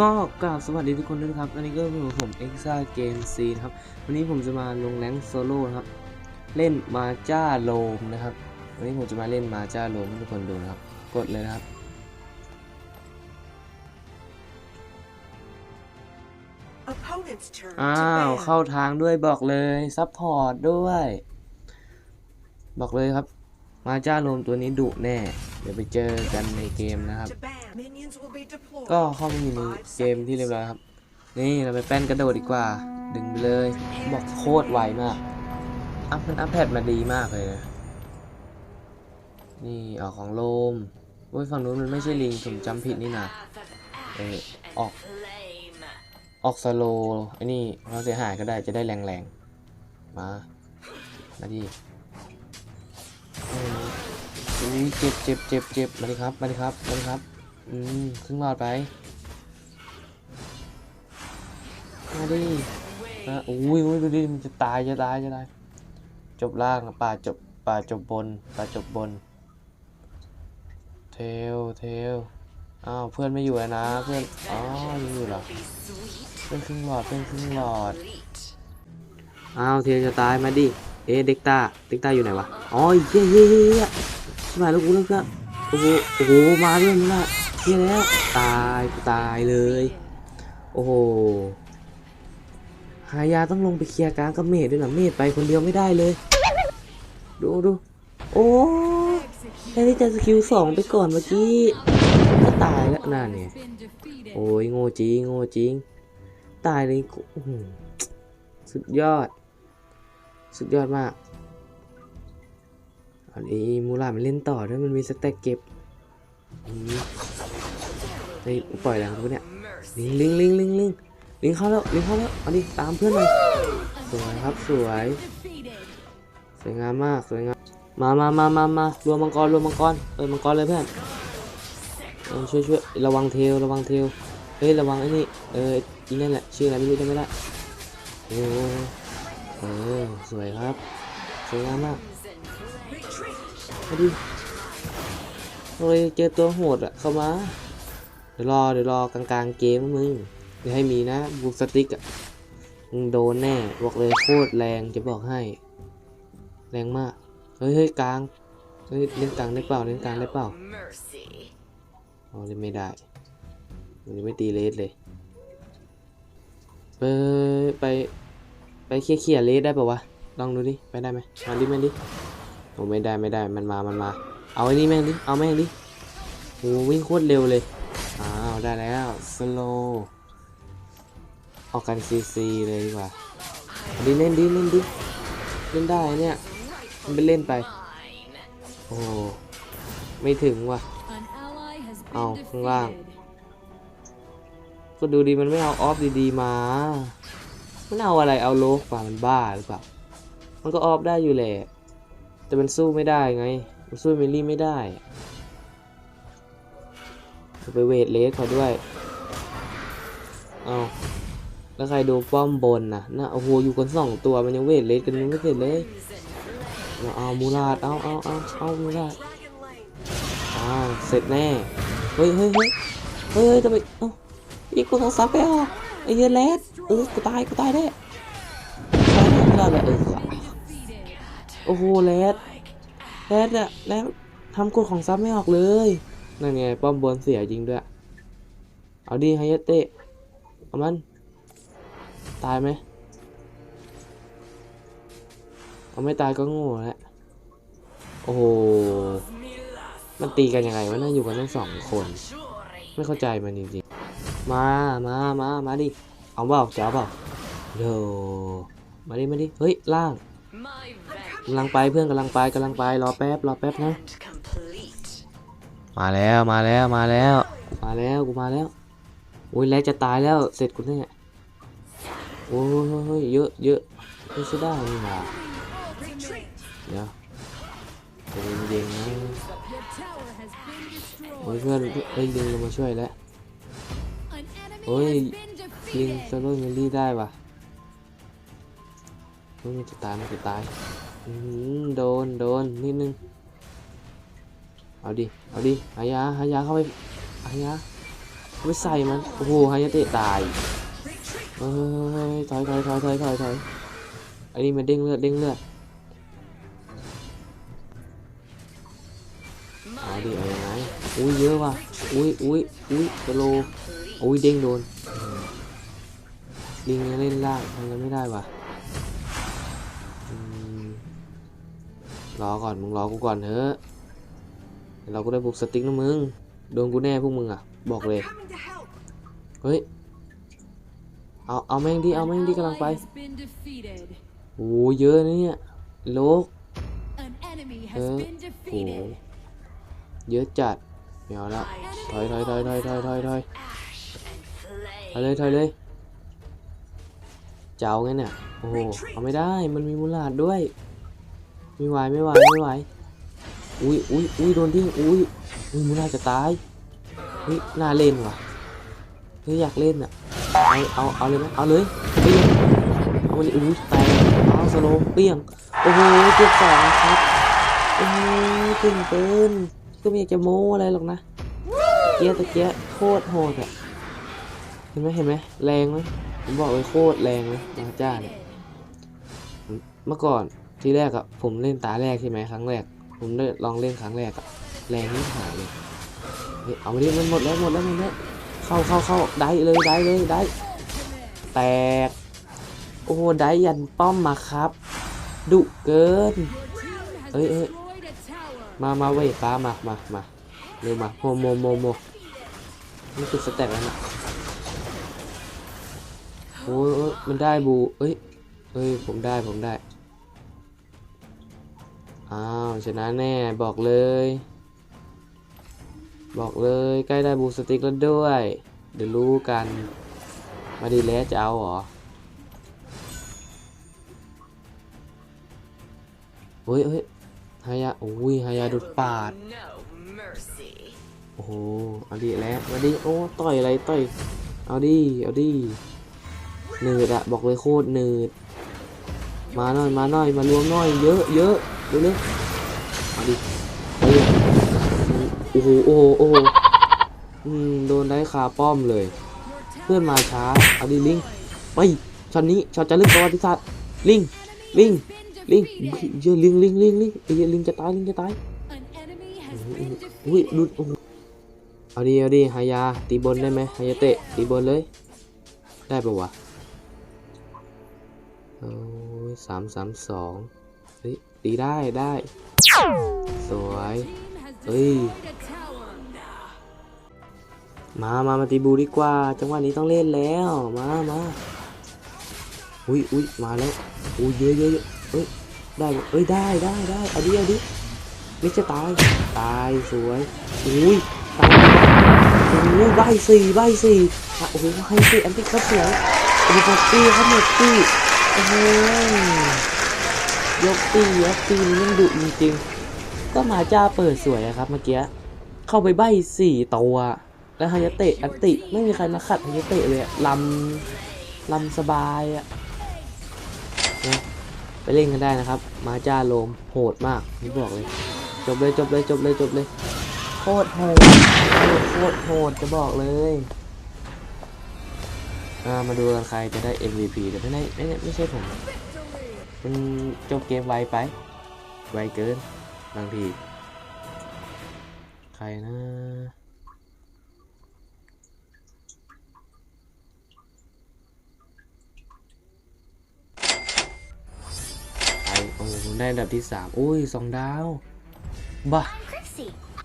ก็กราบสวัสดีทุกคนด้วยนะครับ อันนี้ก็เป็นผม e x a Game C นะครับ วันนี้ผมจะมาลงแรงโซโล่นะครับ เล่นมาจ้าโลมนะครับ วันนี้ผมจะมาเล่นมาจ้าโลมให้ทุกคนดูนะครับ กดเลยนะครับ Opponent's turn อ้า to ว ban. เข้าทางด้วยบอกเลย ซัพพอร์ตด้วย บอกเลยครับ มาจ้าโลมตัวนี้ดุแน่ เดี๋ยวไปเจอกันในเกมนะครับ To ban. Minions will be deployed. ก็เข้ามาอยู่ในเกมที่เรียบร้อยครับ นี่เราไปแป้นกระโดดดีกว่า ดึงไปเลย บอกโคตรไวมาก อัพมันอัพแพดมาดีมากเลยนะ นี่ออกของโลมโอ้ยฝั่งนู้นมันไม่ใช่ลิงผมจำผิดนี่นะเออออก ออกสโลไอ้นี่เราเสียหายก็ได้จะได้แรงๆ มามาดิเออ อุ้ยเจ็บเจ็บเจ็บเจ็บมาดิครับมาดิครับมาดิครับ อืมครึ่งหลอดไปมาดินะอุ้ยอุ้ยดูดิมันจะตายจะตายจะตายจบล่างป่าจบป่าจบบนป่าจบบน เทลเทลอ้าวเพื่อนไม่อยู่นะเพื่อนอ๋อยังอยู่เหรอเป็นครึ่งหลอดเป็นครึ่งหลอดอ้าวเทลจะตายมาดิเอ๊ะเด็กตาเด็กตาอยู่ไหนวะอ๋อเย้เย้เย้เย้ ชิบหายแล้วกูแล้วก็โอ้โหโอ้โหมาเรื่องนี้ละเฮียแล้วตายตายเลย โอ้โหหายาต้องลงไปเคลียร์กลางกับเมดด้วยนะเมดไปคนเดียวไม่ได้เลย ดูดูโอ้แค่ที่จะสกิลสองไปก่อนเมื่อกี้ก็ตายแล้วนั่นเนี่ยโอ้ยโง่จริงโง่จริง ตายเลยสุดยอด สุดยอดมาก อันนี้มูลามันเล่นต่อด้วยมันมีสแต็กเก็บอืมเฮ้ปล่อยแรงกูเนี่ยลิงลิงลิงลิงลิงลิงเข้าแล้วลิงเข้าแล้วเอาดิตามเพื่อนหน่อยสวยครับสวยสวยงามมากสวยงามมามามามามารวมมังกรรวมมังกรเออมังกรเลยเพื่อนเออช่วยช่วยระวังเทลระวังเทลเฮ้ยระวังไอ้นี่เอออีนั่นแหละชื่ออะไรไม่รู้จำไม่ได้เออเออสวยครับสวยงามมาก มาดิโอ้ยเจอตัวโหดอะเข้ามา เดี๋ยวรอเดี๋ยวรอกลางๆเกมมึงอย่าให้มีนะบูสติกอะมึงโดนแน่บอกเลยโคตรแรงจะบอกให้ แรงมาก เฮ้ยเฮ้ยกลางเฮ้ยเล่นกลางได้เปล่าเล่นกลางได้เปล่าอ๋อเล่นไม่ได้มันยังไม่ตีเลสเลยไปไปไปเคลียร์เลสได้ป่าวะลองดูดิไปได้ไหมมาดิม่งดิ โอ้ไม่ได้ไม่ได้มันมามันมา เอาไอ้นี่แม่งดิเอาแม่งดิโอ้วิ่งโคตรเร็วเลยอ้าวได้แล้วสโลออกกันซีซีเลยดีกว่าดิเล่นดิเล่นดิเล่นได้เนี่ยมันไปเล่นไปโอ้ไม่ถึงว่ะเอาข้างล่างก็ดูดีมันไม่เอาออฟดีๆมามันเอาอะไรเอาโลกป่ามันบ้าหรือเปล่ามันก็ออฟได้อยู่แหละ แต่มันสู้ไม่ได้ไง มันสู้เมลลี่ไม่ได้ไปเวทเลสเขาด้วย เอาแล้วใครดูป้อมบนนะน่ะโอ้โหอยู่กันสองตัวมันยังเวทเลสกันยังไม่เสร็จเลย เอาเอามูลาดเอาเอาเอาเอามูลาดอ้าวเสร็จแน่ เฮ้ยเฮ้ยเฮ้ยเฮ้ยเฮ้ยทำไมเอ้าอีกกูต้องซับไปอะไอ้เหี้ยแรดเออกูตายกูตายแน่ตายแน่ไม่รอดเลยเออ โอ้โหแรดแรดอะแรดทำกฎของซับไม่ออกเลย นั่นไง ป้อมบนเสียจริงด้วย เอาดีไฮยะเตะเอามัน ตายไหม เอาไม่ตายก็โง่แล้วโอ้โห มันตีกันยังไงวะน่าอยู่กันทั้งสองคน ไม่เข้าใจมันจริงๆ มา มา มา มาดิ เอาเปล่าจะเอาเปล่าโดมาดิ มาดิ เฮ้ย ล่าง กำลังไปเพื่อนกำลังไปกำลังไปรอแป๊บรอแป๊บนะ มาแล้วมาแล้วมาแล้วมาแล้วกูมาแล้วโอ้ยแล้วจะตายแล้วเสร็จกูแน่โอ้ยเยอะเยอะไม่ใช่ได้นี่หว่าเดี๋ยวใจเย็นๆนะโอ้ยเพื่อนเอ้ยลิงลงมาช่วยแล้วโอ้ยลิงโซโล่มิลลี่ได้ว่ะเฮ้ยมันจะตายมันจะตายอือหือ โดน โดน นิดนึง เอาดิ เอาดิหายาหายาเข้าไปหายาไม่ใส่มัน โอ้โหฮายาเตะตายเอ้ยถอยถอยถอยถอยถอยถอยอ้นี่มันเด้งเลือด เด้งเลือด เอาดิ เอายังไงอุ้ย เยอะว่ะ อุ้ยอุ้ยอุ้ยสโลอุ้ย เด้งโดนลิงยังเล่นล่างทำกันไม่ได้ว่ะ รอก่อนมึงรอกูก่อนเถอะเราก็ได้บุกสติ๊กนะมึงโดนกูแน่พวกมึงอะ บอกเลย เฮ้ย เอาเอาแม่งดิเอาแม่งดิกำลังไปโอ้เยอะนะเนี่ยโลก An enemy has Ờ, been โอ้เยอะจัดไม่เอาละถอยถอยถอยถอยถอยถอยถอยถอยเลยถอยเลยเจ้าไงเนี่ยโอ้โหเอาไม่ได้มันมีมูลาดด้วย ไม่ไหวไม่ไหวไม่ไหวอุ้ยอุ้ยอุ้ยโดนทิ้งอุ้ยอุ้ยมูลาจะตายเฮ้ยน่าเล่นว่ะเฮ้ยอยากเล่นอะเอาเอาเอาเลยไหมเอาเลยเปี้ยงเอามันอุ้ยแตกเอาสโลเปี้ยงโอ้โหเจ็บสองครับโอ้โหเก่งเกินก็ไม่อยากจะโม้อะไรหรอกนะเกียร์ตะเกียร์โคตรโหดอะเห็นไหมเห็นไหมแรงไหมผมบอกเลยโคตรแรงเลยมาจ้าเนี่ยเมื่อก่อน ที่แรกอะผมเล่นตาแรกใช่ไหมครั้งแรก ผมได้ลองเล่นครั้งแรกอะแรงนี่หายเลยเอาไปดิมันหมดแล้วหมดแล้วหมดแล้วเข้าเข้าเข้าได้เลยได้เลยได้แตกโอ้โหได้ยันป้อมมาครับดุเกิน Your team has Ê, ê. destroyed a tower. มามาเว้ยป้ามามามาเร็วมาโมโมโมโมนี่คือสเต็ปแล้วนะโอ้ยเอ้ยมันได้บูเอ้ยเอ้ยผมได้ผมได้ อ้าวชนะแน่บอกเลย บอกเลยใกล้ได้บูสติ๊กแล้วด้วย เดี๋ยวรู้กัน มาดีแล้วจะเอาเหรอเฮ้ยเฮ้ยฮายาโอ้ยฮายาดุดปาด No mercy. โอ้โห เอาดิแล้วมาดิโอ้ ต่อยอะไรต่อย เอาดิ เอาดิเนืดอะบอกเลยโคตรเนืดมาหน่อย มาหน่อย มารวมหน่อย เยอะเยอะ เร็วเร็วเอาดิเอดิโอ้โหโอ้โหโอ้โหอืมโดนได้คาป้อมเลย เพื่อนมาช้าเอาดิลิงไปช็อตนี้ช็อตจะลึกประวัติศาสตร์ลิงลิงลิงเยอะลิงลิงลิงลิงไอ้เหี้ยลิงจะตายลิงจะตายอุ้ยดู defeated. โอ้โหเอาดีเอาดีฮายาตีบนได้ไหมฮายาเตะตีบนเลย ได้ปะวะโอ้ยสามสามสอง ตีได้ได้ สวย Team has Ê. destroyed a tower. มามามาตีบูดีกว่า จังหวะนี้ต้องเล่นแล้ว มามาอุ้ยอุ้ยมาแล้วอุ้ยเยอะเยอะเอ้ย ได้เอ้ย ได้ได้ได้เอาดิเอาดิไม่จะตาย ตาย สวย อุ้ย ตายโอ้ยใบสี่ใบสี่โอ้โหให้สี่อันที่เขาสวยโอ้โหหมดตีครับหมดตีโอ้โห ยกตียกตีนี่ยังดุจริงๆก็มาจ้าเปิดสวยอะครับเมื่อกี้เข้าไปใบสี่ตัวแล้วฮายาเตะอันติไม่มีใครมาขัดฮายาเตะเลยลำลำสบายอะนะไปเล่นกันได้นะครับ มาจ้าโลมโหดมากนี่บอกเลย จบเลยจบเลยจบเลยจบเลยโคตรโหดโคตรโหดจะบอกเลยมาดูกันใครจะได้ MVP แต่ไม่ได้ไม่ได้ไม่ใช่ผม มันจบเกมไวไป ไวเกิน บางที ใครนะใครโอ้ได้อันดับที่สามอุ้ยสองดาว บ้า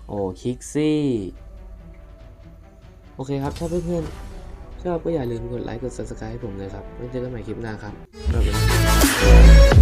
โอ้ คิกซี่ โอเคครับ ถ้าเพื่อนๆชอบก็อย่าลืมกดไลค์ กด subscribe ให้ผมเลยครับไว้เจอกันใหม่คลิปหน้าครับ Thank you.